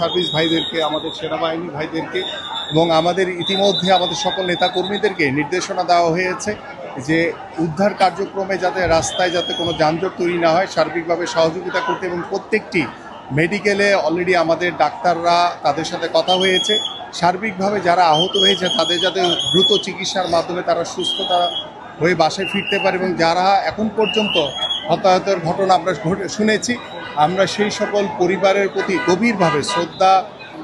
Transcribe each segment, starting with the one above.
Service ভাইদেরকে, আমাদের সেনাবাহিনী ভাইদেরকে এবং আমাদের ইতিমধ্যে আমাদের সকল নেতাকর্মীদেরকে নির্দেশনা দেওয়া হয়েছে যে উদ্ধার কার্যক্রমে যাতে রাস্তায় যাতে কোনো যানজট তৈরি না হয়, সার্বিকভাবে সহযোগিতা করতে এবং প্রত্যেকটি মেডিকেলে অলরেডি আমাদের ডাক্তাররা তাদের সাথে কথা হয়েছে। সার্বিকভাবে যারা আহত হয়েছে, তাদের যাতে দ্রুত চিকিৎসার মাধ্যমে তারা সুস্থতা হয়ে বাসায় ফিরতে পারে এবং যারা এখন পর্যন্ত হতাহতের ঘটনা আমরা শুনেছি। আমরা সেই সকল পরিবারের প্রতি গভীরভাবে শ্রদ্ধা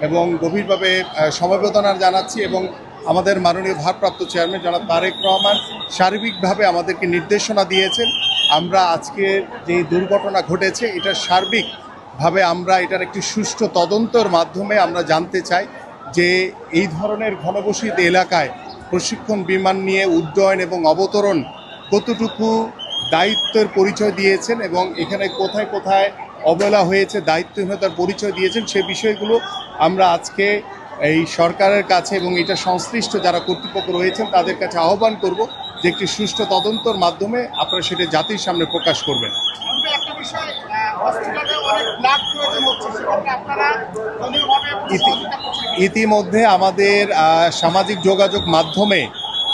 এবং গভীরভাবে সমবেদনা জানাচ্ছি এবং আমাদের মাননীয় ভারপ্রাপ্ত চেয়ারম্যান জনাব তারেক রহমান সার্বিকভাবে আমাদেরকে নির্দেশনা দিয়েছেন। আমরা আজকে যে দুর্ঘটনা ঘটেছে, এটা সার্বিকভাবে আমরা এটার একটি সুষ্ঠু তদন্তর মাধ্যমে আমরা জানতে চাই যে এই ধরনের ঘনবসিত এলাকায় প্রশিক্ষণ বিমান নিয়ে উড্ডয়ন এবং অবতরণ কতটুকু দায়িত্বের পরিচয় দিয়েছেন এবং এখানে কোথায় কোথায় অবহেলা হয়েছে দায়িত্বহীনতার পরিচয় দিয়েছেন সে বিষয়গুলো আমরা আজকে এই সরকারের কাছে এবং এটা সংশ্লিষ্ট যারা কর্তৃপক্ষ রয়েছেন তাদের কাছে আহ্বান করব যে একটি সুষ্ঠু তদন্তর মাধ্যমে আপনারা সেটা জাতির সামনে প্রকাশ করবেন। ইতিমধ্যে আমাদের সামাজিক যোগাযোগ মাধ্যমে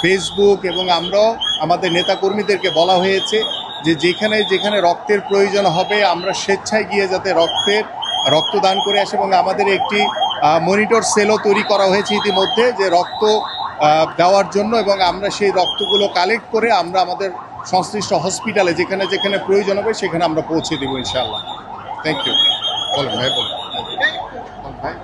ফেসবুক এবং আমরাও আমাদের নেতাকর্মীদেরকে বলা হয়েছে যে যেখানে যেখানে রক্তের প্রয়োজন হবে, আমরা স্বেচ্ছায় গিয়ে যাতে রক্তের, রক্তদান করে আসে এবং আমাদের একটি মনিটর সেলও তৈরি করা হয়েছে ইতিমধ্যে যে রক্ত দেওয়ার জন্য এবং আমরা সেই রক্তগুলো কালেক্ট করে আমরা আমাদের সংশ্লিষ্ট হসপিটালে যেখানে যেখানে প্রয়োজন হবে সেখানে আমরা পৌঁছে দেবো ইনশাআল্লাহ। থ্যাংক ইউ বলুন ভাই বলুন ভাই।